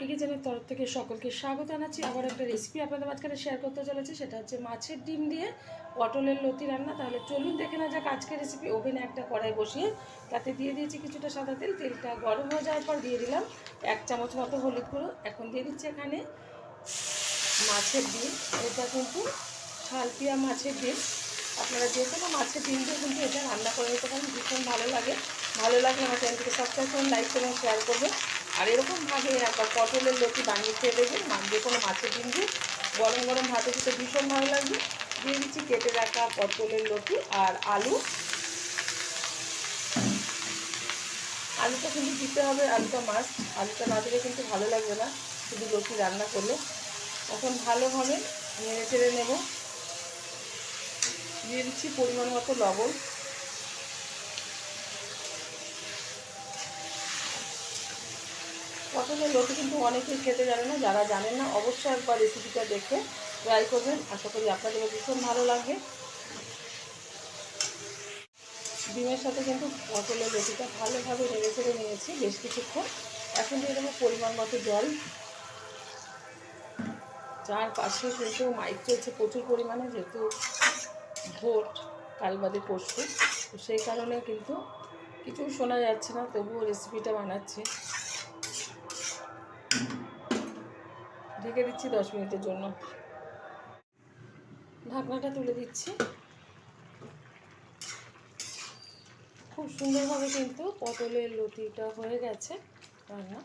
সকলকে স্বাগত জানাচ্ছি। আবার একটা রেসিপি আপনাদের মাঝখানে শেয়ার করতে চলেছে, সেটা হচ্ছে মাছের ডিম দিয়ে পটলের লতি রান্না। তাহলে চলুন দেখে না যাক আজকের রেসিপি ওভেনে একটা কড়াই বসিয়ে তাতে দিয়ে দিয়েছি কিছুটা সাদা তেল। তেলটা গরম হয়ে যাওয়ার পর দিয়ে দিলাম এক চামচ মতো হলুদ গুঁড়ো। এখন দিয়ে দিচ্ছি এখানে মাছের ডিম। এটা কিন্তু শালপিয়া মাছের ডিম। আপনারা যে কোনো মাছের ডিম দিয়ে কিন্তু এটা রান্না করে নিতে পারেন। ভীষণ ভালো লাগে। ভালো লাগলে আমার চ্যানেলটিকে সাবস্ক্রাইব করুন লাইক করুন শেয়ার করবেন আর এরকম এরকমভাবে একবার পটলের লতি বানিয়ে খেয়ে দেবেন মা যে কোনো মাছের ডিম দিয়ে গরম গরম ভাতে খেতে ভীষণ ভালো লাগবে। দিয়ে দিচ্ছি কেটে রাখা পটলের লতি আর আলু। আলুটা কিন্তু দিতে হবে, আলুটা মাছ আলুটা না দিলে কিন্তু ভালো লাগবে না, শুধু লতি রান্না করলে। এখন ভালোভাবে নেড়ে চেড়ে নেব। দিয়ে দিচ্ছি পরিমাণ মতো লবণ। পটলের লতি কিন্তু অনেকেই খেতে জানে না, যারা জানেন না, অবশ্যই একবার রেসিপিটা দেখে ট্রাই করবেন। আশা করি আপনাদেরও ভীষণ ভালো লাগবে। ডিমের সাথে কিন্তু পটলের লতিটা ভালোভাবে নেড়ে চেড়ে নিয়েছি বেশ কিছুক্ষণ। এখন দিয়ে দেবো পরিমাণ মতো জল। যার পাশে কিন্তু মাইক চলছে প্রচুর পরিমাণে, যেহেতু ভোট কাল বাদে পরশু। তো সেই কারণে কিন্তু কিছু শোনা যাচ্ছে না, তবুও রেসিপিটা বানাচ্ছি। ঢেকে দিচ্ছি দশ মিনিটের জন্য। ঢাকনাটা তুলে দিচ্ছি। খুব সুন্দরভাবে কিন্তু পটলের লতিটা হয়ে গেছে রান্না।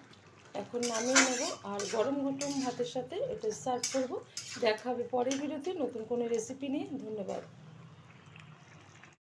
এখন নামিয়ে নেব আর গরম গরম ভাতের সাথে এটা সার্ভ করব। দেখা হবে পরের ভিডিওতে নতুন কোনো রেসিপি নিয়ে। ধন্যবাদ।